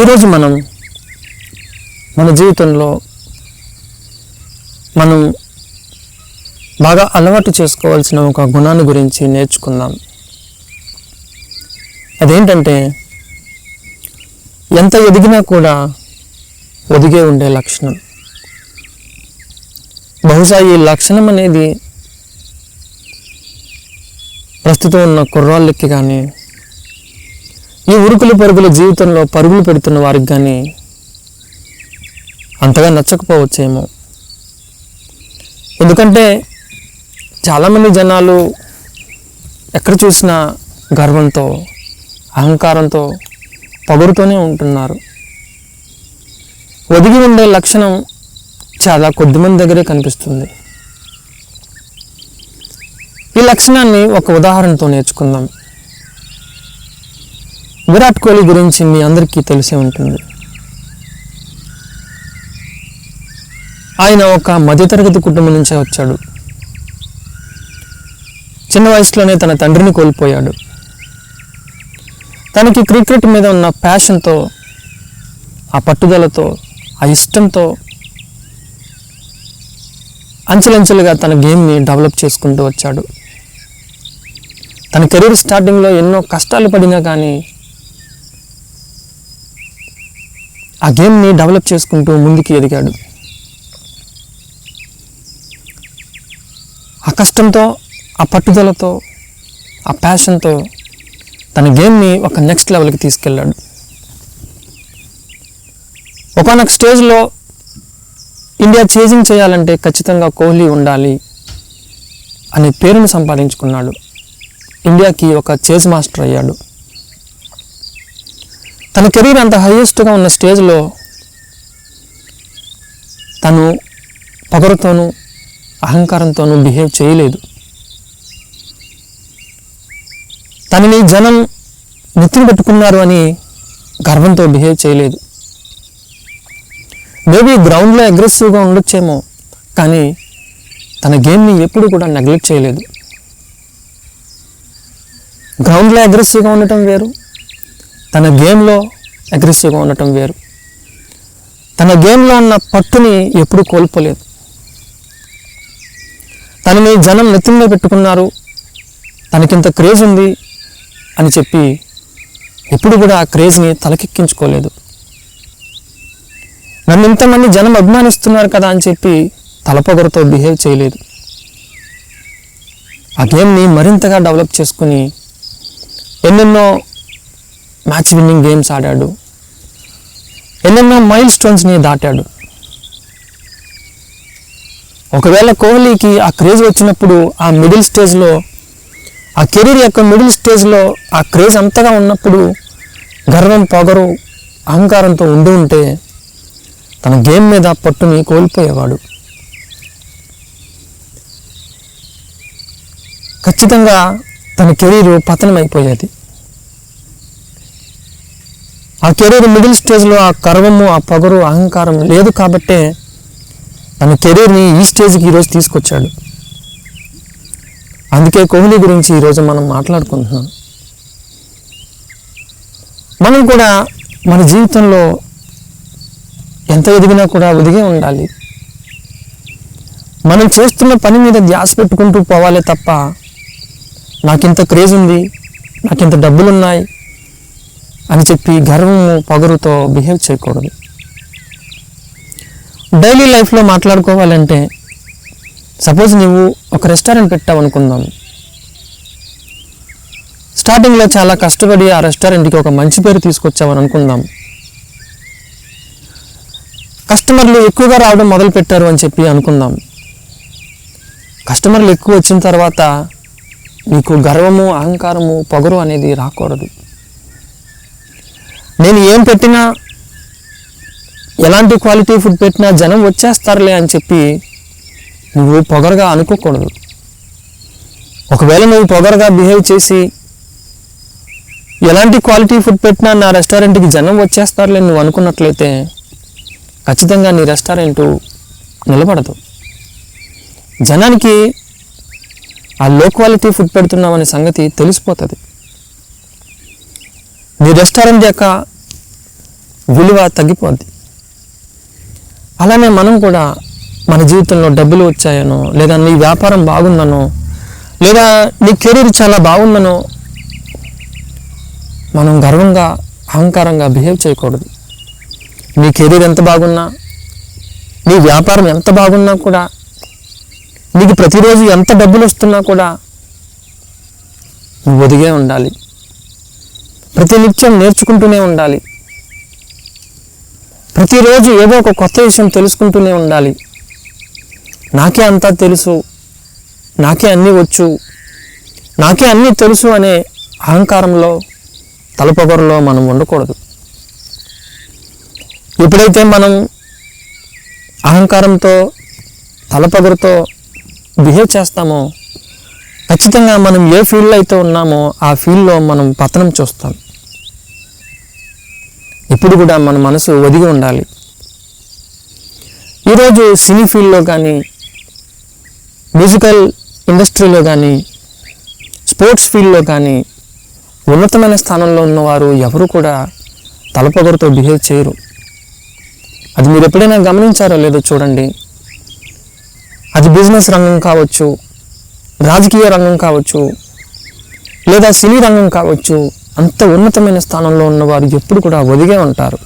ఈరోజు మనం మన జీవితంలో మనం బాగా అలవాటు చేసుకోవాల్సిన ఒక గుణాన్ని గురించి నేర్చుకుందాం. అదేంటంటే ఎంత ఎదిగినా కూడా ఒదిగే ఉండే లక్షణం. బహుశా ఈ లక్షణం అనేది ప్రస్తుతం ఉన్న కుర్రాళ్ళకి కానీ ఈ ఉరుకులు పరుగుల జీవితంలో పరుగులు పెడుతున్న వారికి కానీ అంతగా నచ్చకపోవచ్చేమో. ఎందుకంటే చాలామంది జనాలు ఎక్కడ చూసినా గర్వంతో అహంకారంతో పగురుతూనే ఉంటున్నారు. ఒదిగి ఉండే లక్షణం చాలా కొద్దిమంది దగ్గరే కనిపిస్తుంది. ఈ లక్షణాన్ని ఒక ఉదాహరణతో నేర్చుకుందాం. విరాట్ కోహ్లీ గురించి మీ అందరికీ తెలిసే ఉంటుంది. ఆయన ఒక మధ్యతరగతి కుటుంబం నుంచే వచ్చాడు. చిన్న వయసులోనే తన తండ్రిని కోల్పోయాడు. తనకి క్రికెట్ మీద ఉన్న ప్యాషన్తో ఆ పట్టుదలతో ఆ ఇష్టంతో అంచెలంచెలుగా తన గేమ్ని డెవలప్ చేసుకుంటూ వచ్చాడు. తన కెరీర్ స్టార్టింగ్లో ఎన్నో కష్టాలు పడినా కానీ ఆ గేమ్ని డెవలప్ చేసుకుంటూ ముందుకు ఎదిగాడు. ఆ కష్టంతో ఆ పట్టుదలతో ఆ ప్యాషన్తో తన గేమ్ని ఒక నెక్స్ట్ లెవెల్కి తీసుకెళ్ళాడు. ఒకనొక స్టేజ్లో ఇండియా చేజింగ్ చేయాలంటే ఖచ్చితంగా కోహ్లీ ఉండాలి అనే పేరును సంపాదించుకున్నాడు. ఇండియాకి ఒక చేజ్ మాస్టర్ అయ్యాడు. తన కెరీర్ అంత హైయెస్ట్గా ఉన్న స్టేజ్లో తను పొగరుతోనూ అహంకారంతోనూ బిహేవ్ చేయలేదు. తనని జనం నెత్తిన పెట్టుకున్నారు అని గర్వంతో బిహేవ్ చేయలేదు. మేబీ గ్రౌండ్లో అగ్రెసివ్గా ఉండొచ్చేమో కానీ తన గేమ్ని ఎప్పుడు కూడా నెగ్లెక్ట్ చేయలేదు. గ్రౌండ్లో అగ్రెసివ్గా ఉండటం వేరు తన గేమ్లో అగ్రెసివ్గా ఉండటం వేరు. తన గేమ్లో ఉన్న పట్టుని ఎప్పుడూ కోల్పోలేదు. తనని జనం నెత్తిన పెట్టుకున్నారు. తనకింత క్రేజ్ ఉంది అని చెప్పి ఎప్పుడు కూడా ఆ క్రేజ్ని తలకెక్కించుకోలేదు. నన్ను ఇంతమంది జనం అభిమానిస్తున్నారు కదా అని చెప్పి తలపొగరతో బిహేవ్ చేయలేదు. ఆ గేమ్ని మరింతగా డెవలప్ చేసుకుని ఎన్నెన్నో మ్యాచ్ విన్నింగ్ గేమ్స్ ఆడాడు. ఎన్నెన్నో మైల్ స్టోన్స్ని దాటాడు. ఒకవేళ కోహ్లీకి ఆ క్రేజ్ వచ్చినప్పుడు ఆ మిడిల్ స్టేజ్లో ఆ కెరీర్ యొక్క మిడిల్ స్టేజ్లో ఆ క్రేజ్ అంతగా ఉన్నప్పుడు గర్వం పొగరు అహంకారంతో ఉండి ఉంటే తన గేమ్ మీద పట్టుని కోల్పోయేవాడు. ఖచ్చితంగా తన కెరీర్ పతనమైపోయేది. ఆ కెరీర్ మిడిల్ స్టేజ్లో ఆ గర్వము ఆ పొగరు అహంకారం లేదు కాబట్టే తన కెరీర్ని ఈ స్టేజ్కి ఈరోజు తీసుకొచ్చాడు. అందుకే కోహ్లీ గురించి ఈరోజు మనం మాట్లాడుకుంటున్నాం. మనం కూడా మన జీవితంలో ఎంత ఎదిగినా కూడా ఒదిగే ఉండాలి. మనం చేస్తున్న పని మీద ధ్యాస పెట్టుకుంటూ పోవాలి తప్ప నాకింత క్రేజ్ ఉంది నాకింత డబ్బులు ఉన్నాయి అని చెప్పి గర్వము పగరుతో బిహేవ్ చేయకూడదు. డైలీ లైఫ్లో మాట్లాడుకోవాలంటే సపోజ్ నువ్వు ఒక రెస్టారెంట్ పెట్టావు అనుకుందాం స్టార్టింగ్లో చాలా కష్టపడి ఆ రెస్టారెంట్కి ఒక మంచి పేరు తీసుకొచ్చావని అనుకుందాం కస్టమర్లు ఎక్కువగా రావడం మొదలు పెట్టారు అని చెప్పి అనుకుందాం. కస్టమర్లు ఎక్కువ వచ్చిన తర్వాత నీకు గర్వము అహంకారము పొగరు అనేది రాకూడదు. నేను ఏం పెట్టినా ఎలాంటి క్వాలిటీ ఫుడ్ పెట్టినా జనం వచ్చేస్తారులే అని చెప్పి నువ్వు పొగరుగా అనుకోకూడదు. ఒకవేళ నువ్వు పొగరుగా బిహేవ్ చేసి ఎలాంటి క్వాలిటీ ఫుడ్ పెట్టినా నా రెస్టారెంట్కి జనం వచ్చేస్తారులే నువ్వు అనుకున్నట్లయితే ఖచ్చితంగా నీ రెస్టారెంట్ నిలబడదు. జనానికి ఆ లో క్వాలిటీ ఫుడ్ పెడుతున్నామనే సంగతి తెలిసిపోతుంది. మీ రెస్టారెంట్ యొక్క విలువ తగ్గిపోద్ది. అలానే మనం కూడా మన జీవితంలో డబ్బులు వచ్చాయనో లేదా నీ వ్యాపారం బాగుందనో లేదా నీ కెరీర్ చాలా బాగుందనో మనం గర్వంగా అహంకారంగా బిహేవ్ చేయకూడదు. నీ కెరీర్ ఎంత బాగున్నా నీ వ్యాపారం ఎంత బాగున్నా కూడా నీకు ప్రతిరోజు ఎంత డబ్బులు వస్తున్నా కూడా నువ్వు ఒదిగే ఉండాలి. ప్రతినిత్యం నేర్చుకుంటూనే ఉండాలి. ప్రతిరోజు ఏదో ఒక కొత్త విషయం తెలుసుకుంటూనే ఉండాలి. నాకే అంతా తెలుసు. నాకే అన్నీ వచ్చు. నాకే అన్నీ తెలుసు అనే అహంకారంలో తలపొగరులో మనం ఉండకూడదు. ఎప్పుడైతే మనం అహంకారంతో తలపొగరుతో బిహేవ్ చేస్తామో ఖచ్చితంగా మనం ఏ ఫీల్డ్లో అయితే ఉన్నామో ఆ ఫీల్డ్లో మనం పతనం చూస్తాం. ఎప్పుడు కూడా మన మనసు ఒదిగి ఉండాలి. ఈరోజు సినీ ఫీల్డ్లో కానీ మ్యూజికల్ ఇండస్ట్రీలో కానీ స్పోర్ట్స్ ఫీల్డ్లో కానీ ఉన్నతమైన స్థానంలో ఉన్నవారు ఎవరు కూడా తలపొగరుతో బిహేవ్ చేయరు. అది మీరు ఎప్పుడైనా గమనించారో లేదో చూడండి. అది బిజినెస్ రంగం కావచ్చు రాజకీయ రంగం కావచ్చు లేదా సినీ రంగం కావచ్చు అంత ఉన్నతమైన స్థానంలో ఉన్నవారు ఎప్పుడు కూడా ఒదిగే ఉంటారు.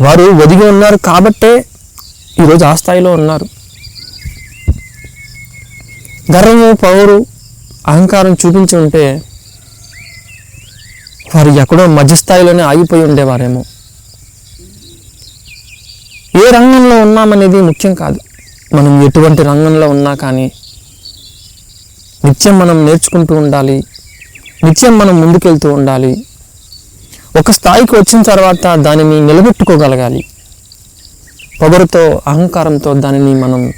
వారు ఒదిగి ఉన్నారు కాబట్టే ఈరోజు ఆ స్థాయిలో ఉన్నారు. గర్వము పౌరు అహంకారం చూపించి ఉంటే వారు ఎక్కడో మధ్యస్థాయిలోనే ఆగిపోయి ఉండేవారేమో. ఏ రంగంలో ఉన్నామనేది ముఖ్యం కాదు. మనం ఎటువంటి రంగంలో ఉన్నా కానీ నిత్యం మనం నేర్చుకుంటూ ఉండాలి. నిత్యం మనం ముందుకెళ్తూ ఉండాలి. ఒక స్థాయికి వచ్చిన తర్వాత దానిని నిలబెట్టుకోగలగాలి. పొగరుతో అహంకారంతో దానిని మనం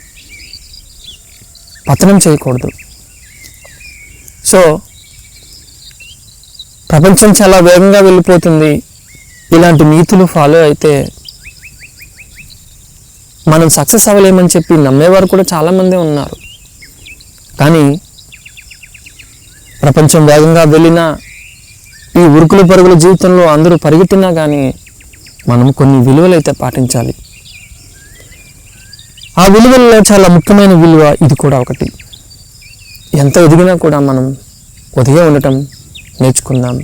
పతనం చేయకూడదు. సో ప్రపంచం చాలా వేగంగా వెళ్ళిపోతుంది. ఇలాంటి నీతులు ఫాలో అయితే మనం సక్సెస్ అవ్వలేమని చెప్పి నమ్మేవారు కూడా చాలామంది ఉన్నారు. కానీ ప్రపంచం వేగంగా వెళ్ళినా ఈ ఉరుకులు పరుగుల జీవితంలో అందరూ పరిగెత్తినా కానీ మనం కొన్ని విలువలు అయితే పాటించాలి. ఆ విలువల్లో చాలా ముఖ్యమైన విలువ ఇది కూడా ఒకటి. ఎంత ఎదిగినా కూడా మనం ఉదయం ఉండటం నేర్చుకుందాం.